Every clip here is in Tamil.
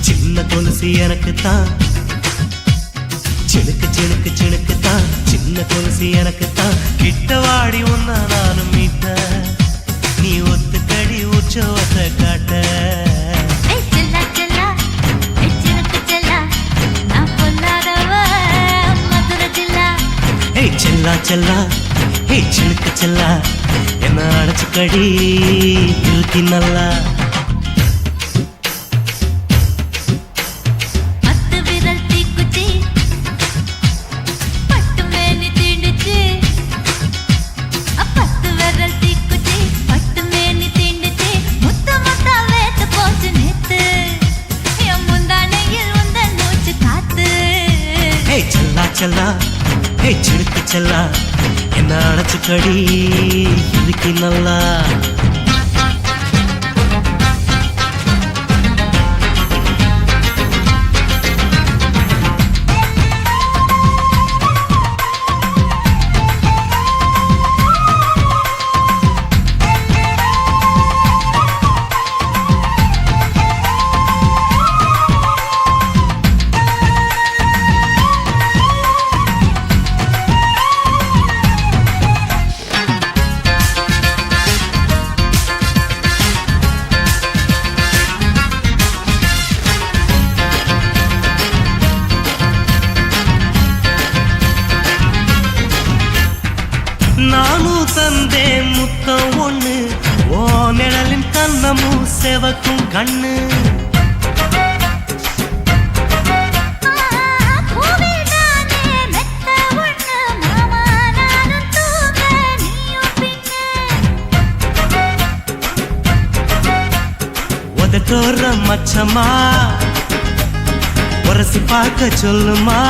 சின்ன கொலுசு எனக்கு தான் சிலுக்கு சிலுக்கு சிலுக்கு தான் சின்ன கொலுசு எனக்கு தான் கிட்ட வாடி உன்ன நானும் மீட்ட. நீ ஒத்துக்கடி உற்சவத்தை காட்ட. செல்லா செல்லா. ஏய் சிலுக்கு செல்லா. என்ன அடைச்சுக்கடி? இழுக்கி நல்லா. என்ன இதுக்கு நல்லா பார்க்கும் கண்ணு. தோற மச்சமா உரசி பார்க்க சொல்லுமா.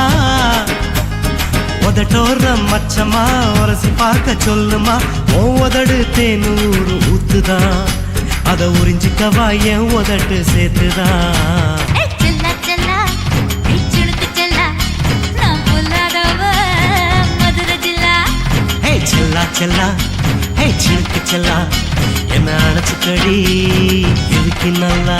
உதட்டோற மச்சமா உரசி பார்க்க சொல்லுமா. ஓ உதடு தேனூர் ஊத்துதான். அத உறிஞ்சிக்கவா என் உதட்டு சேர்த்துதான் செல்லா செல்லா ஹே சிலுக்கு செல்லா. என்ன அணைச்சுக்கடி இருக்கு நல்லா?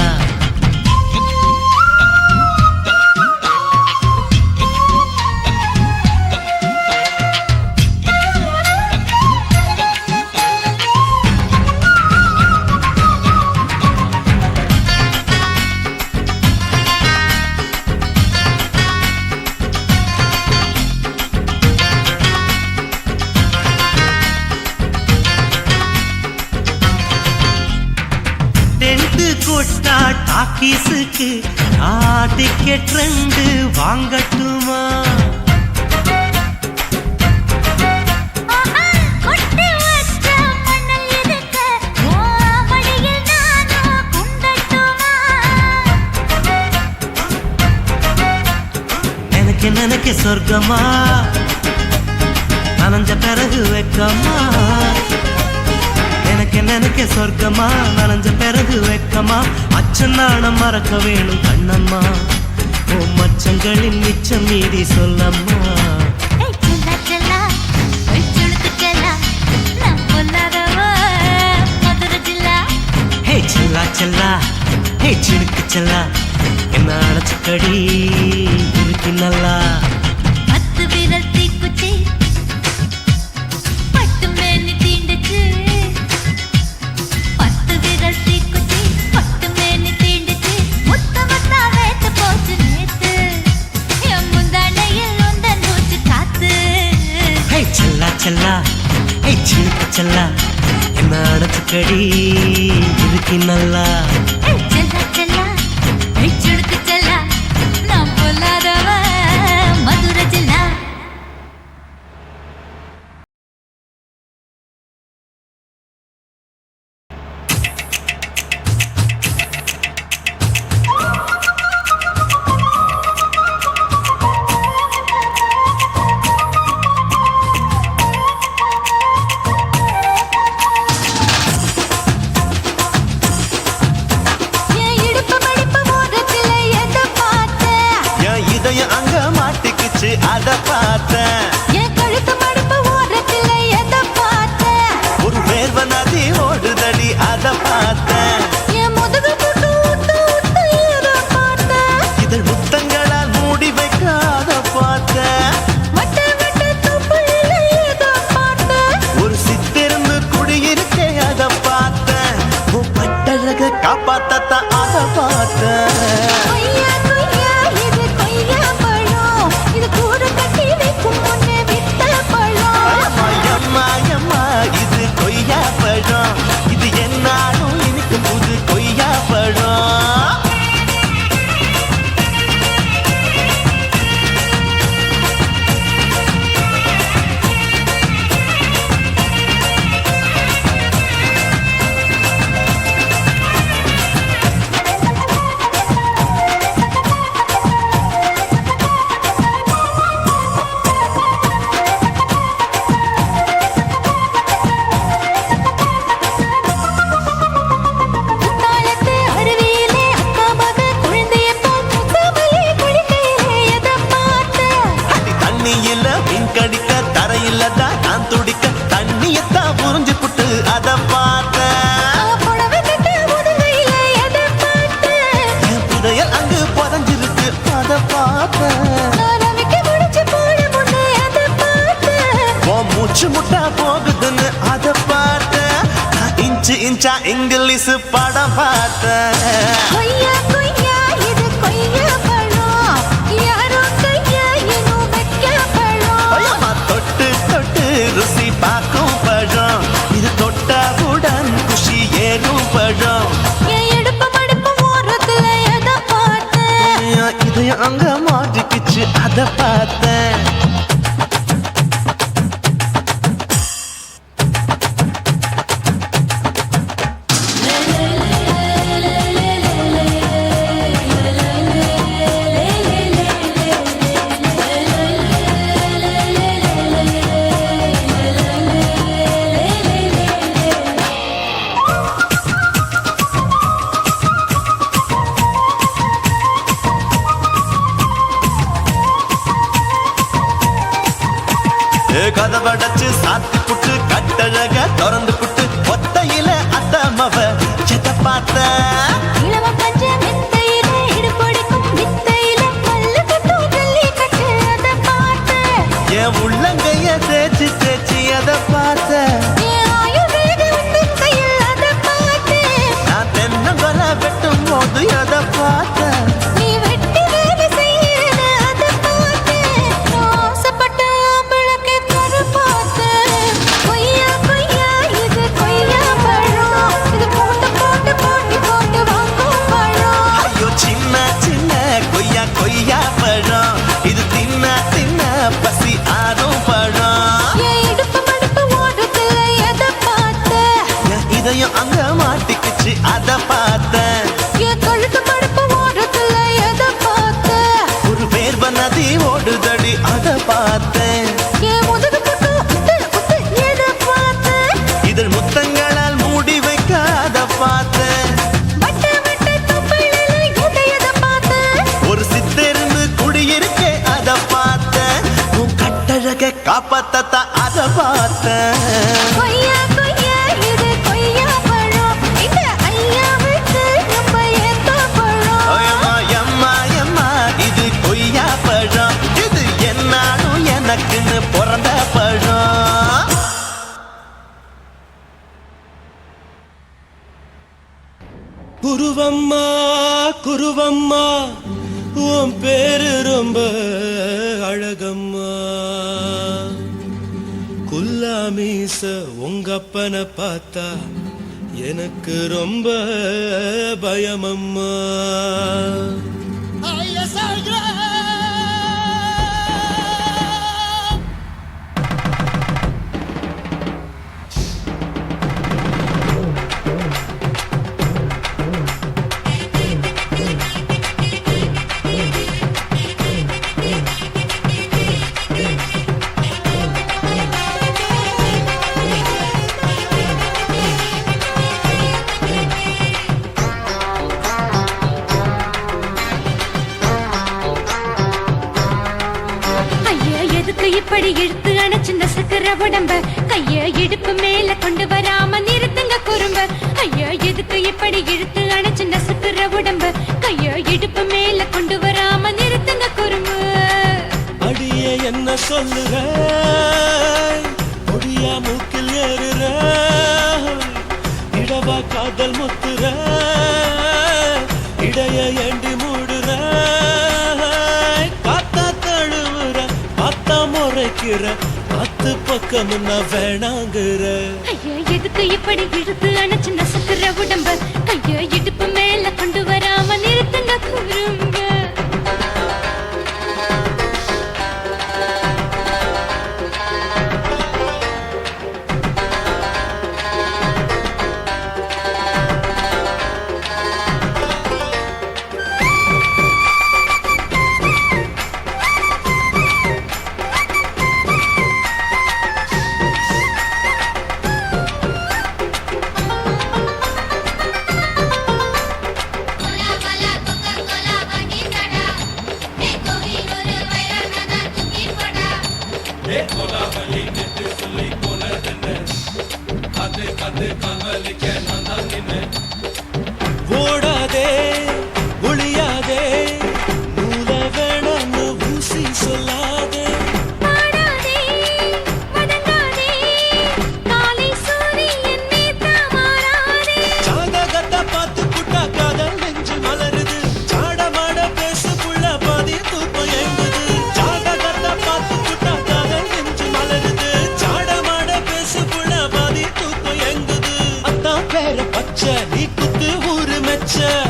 டென்ட் கொட்டா டாக்கீஸுக்கு ஆ டிக்கெட் ரெண்டு வாங்கட்டுமா எனக்கு நினைக்க சொர்க்கமா? நனைஞ்ச பிறகு வெக்கமா? நினைக்க சொர்க்கமா? நனைஞ்ச பிறகு வெக்கமா? அச்சம் நாணம் மறக்க வேணும் கண்ணம்மா. ஓ மச்சங்களின் மிச்சம் மீறி சொல்லம்மா. செல்லா செல்லா ஏய் சினுக்கு செல்லா ஹே ஹே என்ன அடைச்சுக்கடி இருக்கு நல்லா. செல்லா என்ன அடைச்சுக்கடி இதுக்கு நல்லா இன்ச்சா இங்கிலீஷ் படம் பார்த்தேன் அங்க மாட்டிக்கிச்சு அதை பார்த்து. கதவடைச்சு சாத்தி புட்டு கட்டழக திறந்து புட்டு ஒத்தையில அத்தமவ சித்த பார்த்த. உள்ளங்க காப்பாத்த அதை பார்த்த எனக்குன்னு பிறந்த பழம். குருவம்மா குருவம்மா உன் பேரு ரொம்ப அழகம்மா. குல்லா மீச உங்க பார்த்தா எனக்கு ரொம்ப பயமம்மா. அப்படி இழுத்து அணைச்சு நசுக்கிற உடம்ப. கைய இடுப்பு மேல கொண்டு வராம நிறுத்துங்க குறும்ப. ஐயோ எதுக்கு இப்படி இழுத்து அணைச்சு நசுக்கிற உடம்ப. கைய இடுப்பு மேல கொண்டு வராம நிறுத்துங்க குறும்பு. அடியே என்ன சொல்லுற? அழகுற பத்து பக்கம் நான் வேணாங்குற. ஐயா எதுக்கு இப்படி இழுத்து அணைச்சு நசுக்கிற உடம்ப? கைய இடுப்பு மேல கொண்டு வராம நிறுத்துங்க குருமா picture